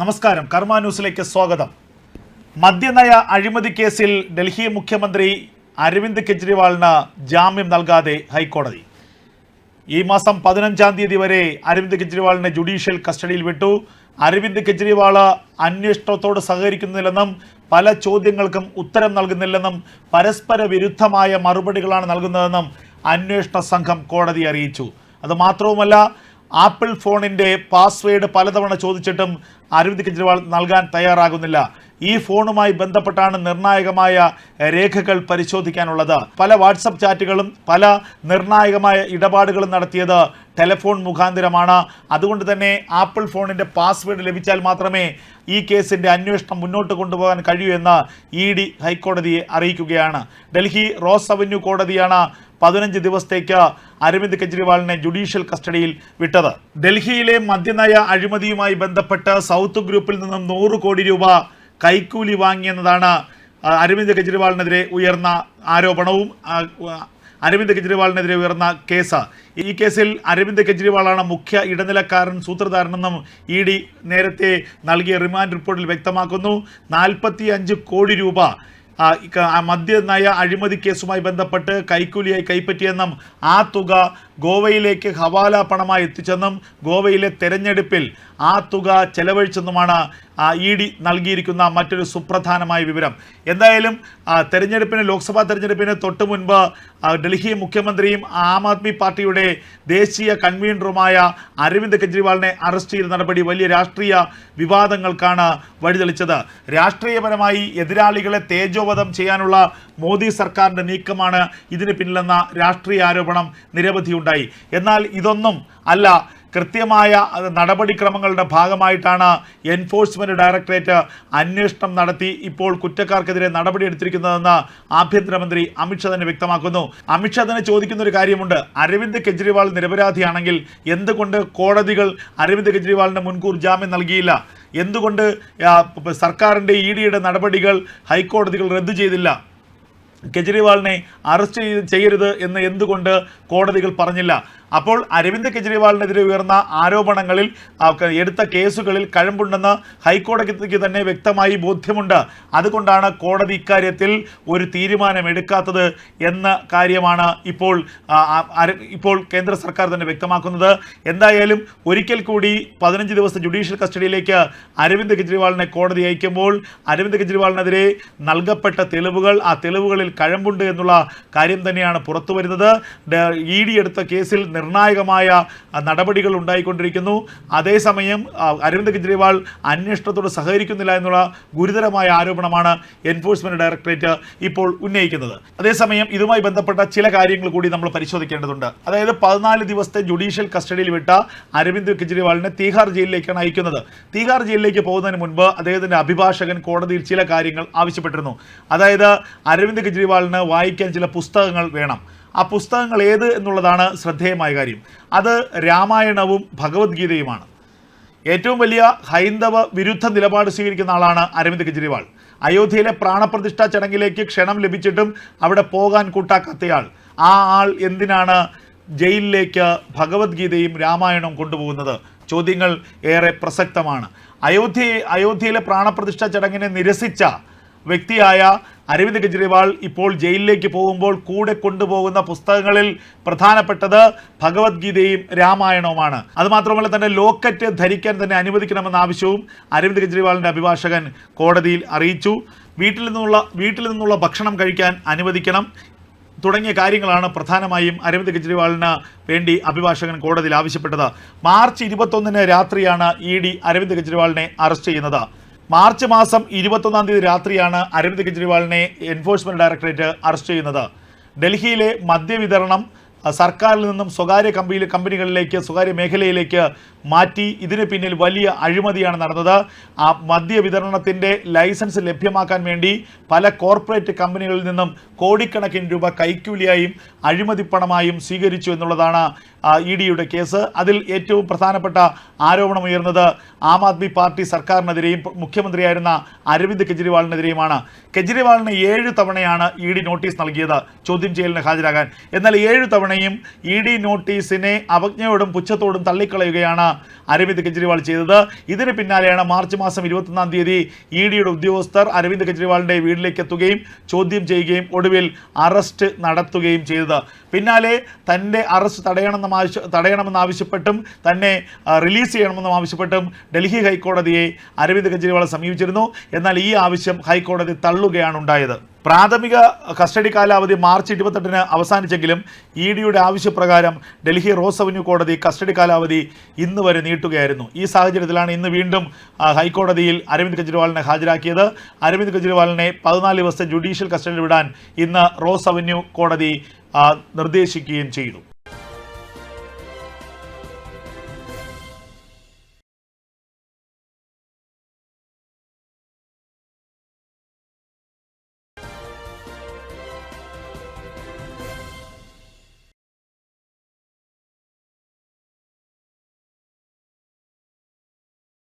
നമസ്കാരം. കർമ്മ ന്യൂസിലേക്ക് സ്വാഗതം. മദ്യനയ അഴിമതി കേസിൽ ഡൽഹി മുഖ്യമന്ത്രി അരവിന്ദ് കെജ്രിവാളിന് ജാമ്യം നൽകാതെ ഹൈക്കോടതി. ഈ മാസം പതിനഞ്ചാം തീയതി വരെ അരവിന്ദ് കെജ്രിവാളിനെ ജുഡീഷ്യൽ കസ്റ്റഡിയിൽ വിട്ടു. അരവിന്ദ് കെജ്രിവാൾ അന്വേഷണത്തോട് സഹകരിക്കുന്നില്ലെന്നും പല ചോദ്യങ്ങൾക്കും ഉത്തരം നൽകുന്നില്ലെന്നും പരസ്പര വിരുദ്ധമായ മറുപടികളാണ് നൽകുന്നതെന്നും അന്വേഷണ സംഘം കോടതി അറിയിച്ചു. അത് മാത്രവുമല്ല ആപ്പിൾ ഫോണിന്റെ പാസ്വേഡ് പലതവണ ചോദിച്ചിട്ടും അരവിന്ദ് കെജ്രിവാൾ നൽകാൻ തയ്യാറാകുന്നില്ല. ഈ ഫോണുമായി ബന്ധപ്പെട്ടാണ് നിർണായകമായ രേഖകൾ പരിശോധിക്കാനുള്ളത്. പല വാട്സപ്പ് ചാറ്റുകളും പല നിർണായകമായ ഇടപാടുകളും നടത്തിയത് ടെലഫോൺ മുഖാന്തരമാണ്. അതുകൊണ്ട് തന്നെ ആപ്പിൾ ഫോണിന്റെ പാസ്വേഡ് ലഭിച്ചാൽ മാത്രമേ ഈ കേസിന്റെ അന്വേഷണം മുന്നോട്ട് കൊണ്ടുപോകാൻ കഴിയൂ എന്ന് ഇ ഡി ഹൈക്കോടതിയെ അറിയിക്കുകയാണ്. ഡൽഹി റോസ് അവന്യൂ കോടതിയാണ് പതിനഞ്ച് ദിവസത്തേക്ക് അരവിന്ദ് കെജ്രിവാളിനെ ജുഡീഷ്യൽ കസ്റ്റഡിയിൽ വിട്ടത്. ഡൽഹിയിലെ മദ്യനയ അഴിമതിയുമായി ബന്ധപ്പെട്ട് സൗത്ത് ഗ്രൂപ്പിൽ നിന്നും നൂറ് കോടി രൂപ കൈക്കൂലി വാങ്ങിയെന്നതാണ് അരവിന്ദ് കെജ്രിവാളിനെതിരെ ഉയർന്ന ആരോപണവും അരവിന്ദ് കെജ്രിവാളിനെതിരെ ഉയർന്ന കേസ്. ഈ കേസിൽ അരവിന്ദ് കെജ്രിവാളാണ് മുഖ്യ ഇടനിലക്കാരൻ സൂത്രധാരനെന്നും ഇ ഡി നേരത്തെ നൽകിയ റിമാൻഡ് റിപ്പോർട്ടിൽ വ്യക്തമാക്കുന്നു. നാൽപ്പത്തി കോടി രൂപ മദ്യനയ അഴിമതി കേസുമായി ബന്ധപ്പെട്ട് കൈക്കൂലിയായി കൈപ്പറ്റിയെന്നും ആ തുക ഗോവയിലേക്ക് ഹവാല പണമായി എത്തിച്ചെന്നും ഗോവയിലെ തെരഞ്ഞെടുപ്പിൽ ആ തുക ചെലവഴിച്ചെന്നുമാണ് ഇ ഡി നൽകിയിരിക്കുന്ന മറ്റൊരു സുപ്രധാനമായ വിവരം. എന്തായാലും തെരഞ്ഞെടുപ്പിന് ലോക്സഭാ തെരഞ്ഞെടുപ്പിന് തൊട്ട് മുൻപ് ഡൽഹി മുഖ്യമന്ത്രിയും ആം ആദ്മി പാർട്ടിയുടെ ദേശീയ കൺവീനറുമായ അരവിന്ദ് കെജ്രിവാളിനെ അറസ്റ്റ് ചെയ്ത നടപടി വലിയ രാഷ്ട്രീയ വിവാദങ്ങൾക്കാണ് വഴിതെളിച്ചത്. രാഷ്ട്രീയപരമായി എതിരാളികളെ തേജോവധം ചെയ്യാനുള്ള മോദി സർക്കാരിന്റെ നീക്കമാണ് ഇതിന് പിന്നിലെന്ന രാഷ്ട്രീയ ആരോപണം നിരവധിയുണ്ടായി എന്നാൽ ഇതൊന്നും അല്ല. കൃത്യമായ നടപടിക്രമങ്ങളുടെ ഭാഗമായിട്ടാണ് എൻഫോഴ്സ്മെന്റ് ഡയറക്ടറേറ്റ് അന്വേഷണം നടത്തി ഇപ്പോൾ കുറ്റക്കാർക്കെതിരെ നടപടിയെടുത്തിരിക്കുന്നതെന്ന് ആഭ്യന്തരമന്ത്രി അമിത്ഷാ തന്നെ വ്യക്തമാക്കുന്നു. അമിത്ഷാ തന്നെ ചോദിക്കുന്ന ഒരു കാര്യമുണ്ട്. അരവിന്ദ് കെജ്രിവാൾ നിരപരാധിയാണെങ്കിൽ എന്തുകൊണ്ട് കോടതികൾ അരവിന്ദ് കെജ്രിവാളിന് മുൻകൂർ ജാമ്യം നൽകിയില്ല? എന്തുകൊണ്ട് സർക്കാരിന്റെ ഇ ഡിയുടെ നടപടികൾ ഹൈക്കോടതികൾ റദ്ദു ചെയ്തില്ല? കെജ്രിവാളിനെ അറസ്റ്റ് ചെയ്യരുത് എന്ന് എന്തുകൊണ്ട് കോടതികൾ പറഞ്ഞില്ല? അപ്പോൾ അരവിന്ദ് കെജ്രിവാളിനെതിരെ ഉയർന്ന ആരോപണങ്ങളിൽ എടുത്ത കേസുകളിൽ കഴമ്പുണ്ടെന്ന് ഹൈക്കോടതിക്ക് തന്നെ വ്യക്തമായി ബോധ്യമുണ്ട്. അതുകൊണ്ടാണ് കോടതി ഇക്കാര്യത്തിൽ ഒരു തീരുമാനം എടുക്കാത്തത് എന്ന കാര്യമാണ് ഇപ്പോൾ ഇപ്പോൾ കേന്ദ്ര സർക്കാർ തന്നെ വ്യക്തമാക്കുന്നത്. എന്തായാലും ഒരിക്കൽ കൂടി പതിനഞ്ച് ദിവസം ജുഡീഷ്യൽ കസ്റ്റഡിയിലേക്ക് അരവിന്ദ് കെജ്രിവാളിനെ കോടതി അയക്കുമ്പോൾ അരവിന്ദ് കെജ്രിവാളിനെതിരെ നൽകപ്പെട്ട തെളിവുകൾ ആ തെളിവുകളിൽ കഴമ്പുണ്ട് എന്നുള്ള കാര്യം തന്നെയാണ് പുറത്തു വരുന്നത് ഇ ഡി എടുത്ത കേസിൽ നിർണായകമായ നടപടികൾ ഉണ്ടായിക്കൊണ്ടിരിക്കുന്നു. അതേസമയം അരവിന്ദ് കെജ്രിവാൾ അന്വേഷണത്തോട് സഹകരിക്കുന്നില്ല എന്നുള്ള ഗുരുതരമായ ആരോപണമാണ് എൻഫോഴ്സ്മെന്റ് ഡയറക്ടറേറ്റ് ഇപ്പോൾ ഉന്നയിക്കുന്നത്. അതേസമയം ഇതുമായി ബന്ധപ്പെട്ട ചില കാര്യങ്ങൾ കൂടി നമ്മൾ പരിശോധിക്കേണ്ടതുണ്ട്. അതായത് പതിനാല് ദിവസത്തെ ജുഡീഷ്യൽ കസ്റ്റഡിയിൽ വിട്ട അരവിന്ദ് കെജ്രിവാളിനെ തീഹാർ ജയിലിലേക്കാണ് അയക്കുന്നത്. തീഹാർ ജയിലിലേക്ക് പോകുന്നതിന് മുൻപ് അദ്ദേഹത്തിന്റെ അഭിഭാഷകൻ കോടതിയിൽ ചില കാര്യങ്ങൾ ആവശ്യപ്പെട്ടിരുന്നു. അതായത് അരവിന്ദ് കെജ്രിവാളിന് വായിക്കാൻ ചില പുസ്തകങ്ങൾ വേണം. ആ പുസ്തകങ്ങൾ ഏത് എന്നുള്ളതാണ് ശ്രദ്ധേയമായ കാര്യം. അത് രാമായണവും ഭഗവത്ഗീതയുമാണ്. ഏറ്റവും വലിയ ഹൈന്ദവ വിരുദ്ധ നിലപാട് സ്വീകരിക്കുന്ന ആളാണ് അരവിന്ദ് കെജ്രിവാൾ. അയോധ്യയിലെ പ്രാണപ്രതിഷ്ഠ ചടങ്ങിലേക്ക് ക്ഷണം ലഭിച്ചിട്ടും അവിടെ പോകാൻ കൂട്ടാക്കാത്തയാൾ. ആ ആൾ എന്തിനാണ് ജയിലിലേക്ക് ഭഗവത്ഗീതയും രാമായണവും കൊണ്ടുപോകുന്നത്? ചോദ്യങ്ങൾ ഏറെ പ്രസക്തമാണ്. അയോധ്യ അയോധ്യയിലെ പ്രാണപ്രതിഷ്ഠ ചടങ്ങിനെ നിരസിച്ച വ്യക്തിയായ അരവിന്ദ് കെജ്രിവാൾ ഇപ്പോൾ ജയിലിലേക്ക് പോകുമ്പോൾ കൂടെ കൊണ്ടുപോകുന്ന പുസ്തകങ്ങളിൽ പ്രധാനപ്പെട്ടത് ഭഗവത്ഗീതയും രാമായണവുമാണ്. അതുമാത്രമല്ല തന്നെ ലോക്കറ്റ് ധരിക്കാൻ തന്നെ അനുവദിക്കണമെന്ന ആവശ്യവും അരവിന്ദ് കെജ്രിവാളിന്റെ അഭിഭാഷകൻ കോടതിയിൽ അറിയിച്ചു. വീട്ടിൽ നിന്നുള്ള വീട്ടിൽ നിന്നുള്ള ഭക്ഷണം കഴിക്കാൻ അനുവദിക്കണം. തുടങ്ങിയ കാര്യങ്ങളാണ് പ്രധാനമായും അരവിന്ദ് കെജ്രിവാളിന് വേണ്ടി അഭിഭാഷകൻ കോടതിയിൽ ആവശ്യപ്പെട്ടത്. മാർച്ച് ഇരുപത്തൊന്നിന് രാത്രിയാണ് ഇ ഡി അരവിന്ദ് കെജ്രിവാളിനെ അറസ്റ്റ് ചെയ്യുന്നത്. മാർച്ച് മാസം ഇരുപത്തൊന്നാം തീയതി രാത്രിയാണ് അരവിന്ദ് കെജ്രിവാളിനെ എൻഫോഴ്സ്മെന്റ് ഡയറക്ടറേറ്റ് അറസ്റ്റ് ചെയ്യുന്നത്. ഡൽഹിയിലെ മദ്യവിതരണം സർക്കാരിൽ നിന്നും സ്വകാര്യ കമ്പനി കമ്പനികളിലേക്ക് സ്വകാര്യ മേഖലയിലേക്ക് മാറ്റി ഇതിന് പിന്നിൽ വലിയ അഴിമതിയാണ് നടന്നത്. ആ മദ്യ വിതരണത്തിന്റെ ലൈസൻസ് ലഭ്യമാക്കാൻ വേണ്ടി പല കോർപ്പറേറ്റ് കമ്പനികളിൽ നിന്നും കോടിക്കണക്കിന് രൂപ കൈക്കൂലിയായും അഴിമതിപ്പണമായും സ്വീകരിച്ചു എന്നുള്ളതാണ് ഇ ഡിയുടെ കേസ്. അതിൽ ഏറ്റവും പ്രധാനപ്പെട്ട ആരോപണം ഉയർന്നത് ആം ആദ്മി പാർട്ടി സർക്കാരിനെതിരെയും മുഖ്യമന്ത്രിയായിരുന്ന അരവിന്ദ് കെജ്രിവാളിനെതിരെയുമാണ്. കെജ്രിവാളിന് ഏഴ് തവണയാണ് ഇ ഡി നോട്ടീസ് നൽകിയത് ചോദ്യം ചെയ്യലിന് ഹാജരാകാൻ. എന്നാൽ ഏഴ് തവണയും ഇ ഡി നോട്ടീസിനെ അവജ്ഞയോടും പുച്ഛത്തോടും തള്ളിക്കളയുകയാണ് അരവിന്ദ് കെജ്രിവാൾ ചെയ്തത്. ഇതിന് പിന്നാലെയാണ് മാർച്ച് മാസം ഇരുപത്തൊന്നാം തീയതി ഇ ഡിയുടെ ഉദ്യോഗസ്ഥർ അരവിന്ദ് കെജ്രിവാളിന്റെ വീട്ടിലേക്ക് എത്തുകയും ചോദ്യം ചെയ്യുകയും ഒടുവിൽ അറസ്റ്റ് നടത്തുകയും ചെയ്തത്. പിന്നാലെ തന്റെ അറസ്റ്റ് തടയണമെന്നും ആവശ്യ തടയണമെന്നാവശ്യപ്പെട്ടും തന്നെ റിലീസ് ചെയ്യണമെന്നും ആവശ്യപ്പെട്ടും ഡൽഹി ഹൈക്കോടതിയെ അരവിന്ദ് കെജ്രിവാൾ സമീപിച്ചിരുന്നു. എന്നാൽ ഈ ആവശ്യം ഹൈക്കോടതി തള്ളുകയാണ് ഉണ്ടായത്. പ്രാഥമിക കസ്റ്റഡി കാലാവധി മാർച്ച് ഇരുപത്തെട്ടിന് അവസാനിച്ചെങ്കിലും ഇ ഡിയുടെ ആവശ്യപ്രകാരം ഡൽഹി റോസ് അവന്യൂ കോടതി കസ്റ്റഡി കാലാവധി ഇന്ന് വരെ നീട്ടുകയായിരുന്നു. ഈ സാഹചര്യത്തിലാണ് ഇന്ന് വീണ്ടും ഹൈക്കോടതിയിൽ അരവിന്ദ് കെജ്രിവാളിനെ ഹാജരാക്കിയത്. അരവിന്ദ് കെജ്രിവാളിനെ പതിനാല് ദിവസത്തെ ജുഡീഷ്യൽ കസ്റ്റഡിയിൽ വിടാൻ ഇന്ന് റോസ് അവന്യൂ കോടതി നിർദ്ദേശിക്കുകയും ചെയ്തു.